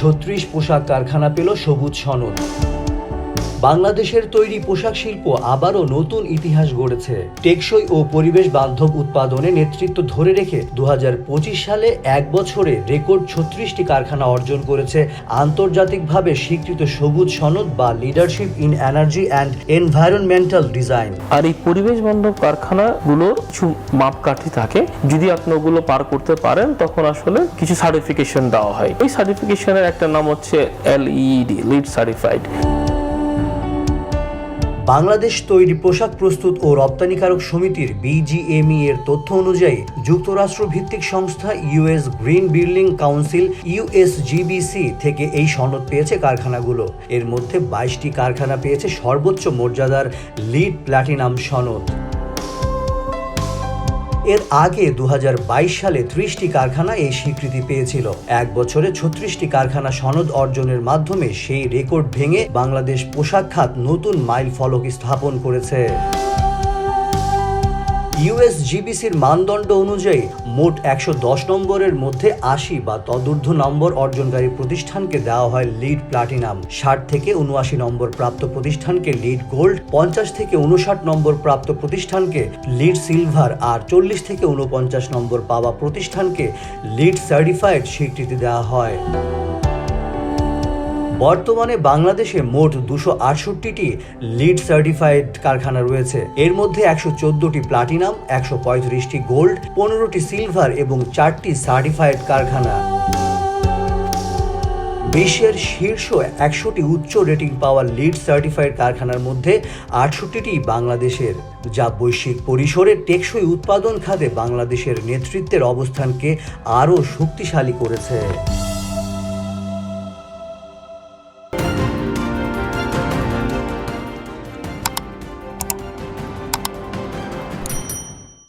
ছত্রিশ পোশাক কারখানা পেল সবুজ সনদ। বাংলাদেশের তৈরি পোশাক শিল্প আবারও নতুন ইতিহাস গড়েছে। টেকসই ও পরিবেশ বান্ধব উৎপাদনে নেতৃত্ব ধরে রেখে দুহাজার পঁচিশ সালে এক বছরে রেকর্ড ছত্রিশটি কারখানা অর্জন করেছে। আন্তর্জাতিকভাবে স্বীকৃত সবুজ সনদ বা leadership in energy and environmental design আর এই পরিবেশ বান্ধব কারখানাগুলোর কিছু মাপকাঠি থাকে। যদি আপনি ওগুলো পার করতে পারেন, তখন আসলে কিছু সার্টিফিকেশন দেওয়া হয়। এই সার্টিফিকেশনের একটা নাম হচ্ছে এলইডি লিড সার্টিফাইড বাংলাদেশ তৈরি পোশাক প্রস্তুত ও রপ্তানিকারক সমিতির বিজিএমই এর তথ্য অনুযায়ী যুক্তরাষ্ট্র ভিত্তিক সংস্থা US green building council USGBC থেকে এই সনদ পেয়েছে কারখানাগুলো। এর মধ্যে বাইশটি কারখানা পেয়েছে সর্বোচ্চ মর্যাদার লিড প্ল্যাটিনাম সনদ। এর আগে দু হাজার বাইশ সালে ত্রিশটি কারখানা এই স্বীকৃতি পেয়েছিল। এক বছরে ছত্রিশটি কারখানা সনদ অর্জনের মাধ্যমে সেই রেকর্ড ভেঙে বাংলাদেশ পোশাক খাত নতুন মাইল ফলক স্থাপন করেছে। ইউএস জিবিসির মানদণ্ড অনুযায়ী মোট একশো দশ নম্বরের মধ্যে আশি বা তদূর্ধ্ব নম্বর অর্জনকারী প্রতিষ্ঠানকে দেওয়া হয় লিড প্লাটিনাম। ষাট থেকে উনআশি নম্বর প্রাপ্ত প্রতিষ্ঠানকে লিড গোল্ড, পঞ্চাশ থেকে উনষাট নম্বর প্রাপ্ত প্রতিষ্ঠানকে লিড সিলভার আর চল্লিশ থেকে উনপঞ্চাশ নম্বর পাওয়া প্রতিষ্ঠানকে লিড সার্টিফাইড স্বীকৃতি দেওয়া হয়। বর্তমানে বাংলাদেশে মোট দুশো আটষট্টিটি লিড সার্টিফাইড কারখানা রয়েছে। এর মধ্যে একশো চোদ্দটি প্লাটিনাম একশো পঁয়ত্রিশটি গোল্ড পনেরোটি সিলভার এবং চারটি সার্টিফাইড কারখানা। বিশ্বের শীর্ষ একশোটি উচ্চ রেটিং পাওয়া লিড সার্টিফাইড কারখানার মধ্যে আটষট্টিটি বাংলাদেশের, যা বৈশ্বিক পরিসরে টেকসই উৎপাদন খাতে বাংলাদেশের নেতৃত্বের অবস্থানকে আরও শক্তিশালী করেছে।